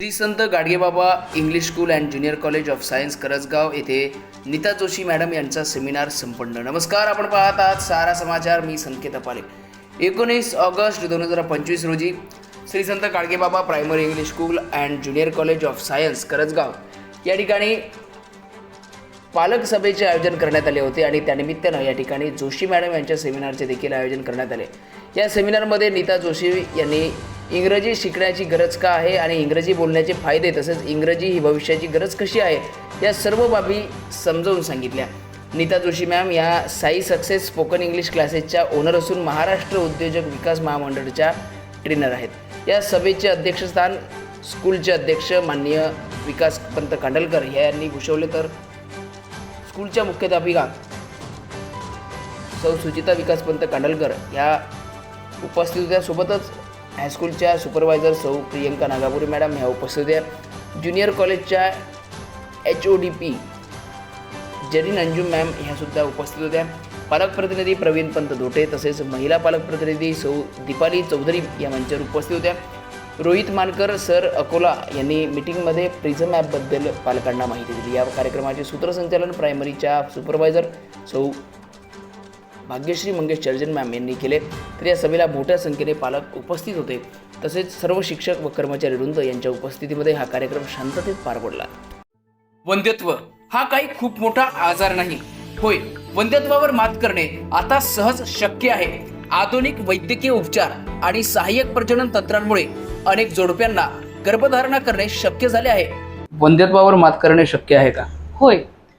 Shri Sant Gadgebaba English school and junior college of science Karajgaon येथे Nita Joshi madam यांचा seminar संपन्न. नमस्कार आपण पाहत आहात सारा समाचार. मी संकेत अपाले. एकोणीस ऑगस्ट दोन हजार पंचवीस रोजी Shri Sant Gadgebaba primary English school and junior college of science Karajgaon या ठिकाणी पालक सभेचे आयोजन करण्यात आले होते आणि त्यानिमित्तानं या ठिकाणी जोशी मॅडम यांच्या सेमिनारचे देखील आयोजन करण्यात आले. या सेमिनारमध्ये नीता जोशी यांनी इंग्रजी शिकण्याची गरज का आहे आणि इंग्रजी बोलण्याचे फायदे तसेच इंग्रजी ही भविष्याची गरज कशी आहे या सर्व बाबी समजावून सांगितल्या. नीता जोशी मॅम या साई सक्सेस स्पोकन इंग्लिश क्लासेसच्या ओनर असून महाराष्ट्र उद्योजक विकास महामंडळाच्या ट्रेनर आहेत. या सभेचे अध्यक्षस्थान स्कूलचे अध्यक्ष माननीय विकास पंत खांडलकर यांनी भूषवले तर स्कूलच्या मुख्याध्यापिका सौ सुचिता विकास पंत कांडलकर ह्या उपस्थित होत्यासोबतच हायस्कूलच्या सुपरवायझर सौ प्रियंका नागापुरी मॅडम ह्या उपस्थित आहेत ज्युनियर कॉलेजच्या H O D P Zarin Anjum ma'am ह्यासुद्धा उपस्थित होत्या. पालक प्रतिनिधी प्रवीण पंत धोटे तसेच महिला पालक प्रतिनिधी सौ दीपाली चौधरी या मंचावर उपस्थित होत्या. रोहित मानकर सर अकोला यांनी मीटिंगमध्ये प्रिझम ॲपबद्दल पालकांना माहिती दिली. या कार्यक्रमाचे सूत्रसंचालन प्रायमरीच्या सुपरवायझर सौ भाग्यश्री मंगेश चर्जन मॅम यांनी केले. तर या सभेला मोठ्या संख्येने पालक उपस्थित होते. तसेच सर्व शिक्षक व कर्मचारी वृंद यांच्या उपस्थितीमध्ये हा कार्यक्रम शांततेत पार पडला. वंध्यत्व हा काही खूप मोठा आजार नाही. होय वंध्यत्वावर मात करणे आता सहज शक्य आहे. आधुनिक वैद्यकीय उपचार आणि सहाय्यक प्रजनन तंत्रांमुळे अनेक जोडप्यांना गर्भधारणा करणे शक्य झाले आहे. वंध्यत्वावर मात करणे शक्य आहे का? होय